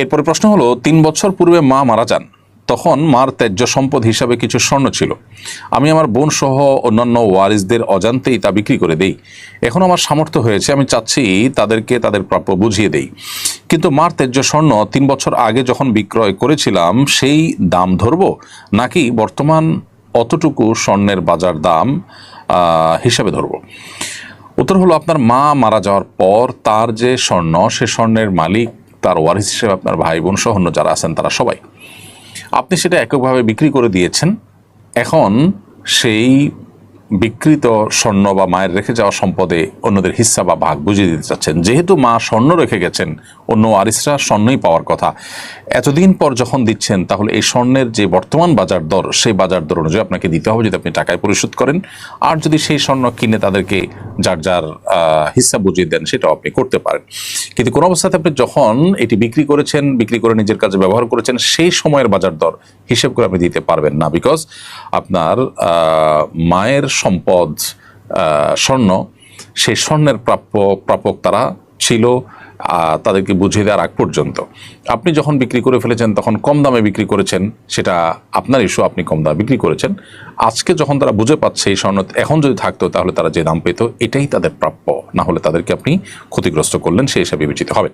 এরপরে প্রশ্ন হলো, তিন বছর পূর্বে মা মারা যান, তখন মার ত্যায্য সম্পদ হিসাবে কিছু স্বর্ণ ছিল। আমি আমার বোন সহ অন্যান্য ওয়ারিসদের অজান্তেই তা বিক্রি করে দেই। এখন আমার সামর্থ্য হয়েছে, আমি চাচ্ছি তাদেরকে তাদের প্রাপ্য বুঝিয়ে দেই। কিন্তু মার ত্যায্য স্বর্ণ তিন বছর আগে যখন বিক্রয় করেছিলাম, সেই দাম ধরবো? নাকি বর্তমান অতটুকু স্বর্ণের বাজার দাম হিসাবে ধরবো? উত্তর হলো, আপনার মা মারা যাওয়ার পর তার যে স্বর্ণ, সে স্বর্ণের মালিক তার ওয়ারিস হিসেবে আপনার ভাই বোন সহ অন্য যারা আছেন, তারা সবাই। আপনি সেটা এককভাবে বিক্রি করে দিয়েছেন। এখন সেই বিকৃত স্বর্ণ বা মায়ের রেখে যাওয়া সম্পদে অন্যদের হিস্সা বা ভাগ বুঝিয়ে দিতে চাচ্ছেন। যেহেতু মা স্বর্ণ রেখে গেছেন, অন্য আরিসরা স্বর্ণই পাওয়ার কথা। এতদিন পর যখন দিচ্ছেন, তাহলে এই স্বর্ণের যে বর্তমান বাজার দর, সেই বাজার দর অনুযায়ী আপনাকে দিতে হবে যদি আপনি টাকায় পরিশোধ করেন। আর যদি সেই স্বর্ণ কিনে তাদেরকে যার যার হিস্সা বুঝিয়ে দেন, সেটাও আপনি করতে পারেন। কিন্তু কোনো অবস্থাতে আপনি যখন এটি বিক্রি করেছেন, বিক্রি করে নিজের কাজে ব্যবহার করেছেন, সেই সময়ের বাজার দর হিসেব করে আপনি দিতে পারবেন না। বিকজ আপনার মায়ের সম্পদ স্বর্ণ, সেই স্বর্ণের প্রাপ্য, প্রাপক তারা ছিল তাদেরকে বুঝিয়ে দেওয়ার আগ পর্যন্ত। আপনি যখন বিক্রি করে ফেলেছেন, তখন কম দামে বিক্রি করেছেন, সেটা আপনার ইস্যু আপনি কম দামে বিক্রি করেছেন। আজকে যখন তারা বুঝে পাচ্ছে এই স্বর্ণ এখন যদি থাকতো, তাহলে তারা যে দাম পেত, এটাই তাদের প্রাপ্য। না হলে তাদেরকে আপনি ক্ষতিগ্রস্ত করলেন, সেই হিসাবে বিবেচিত হবে।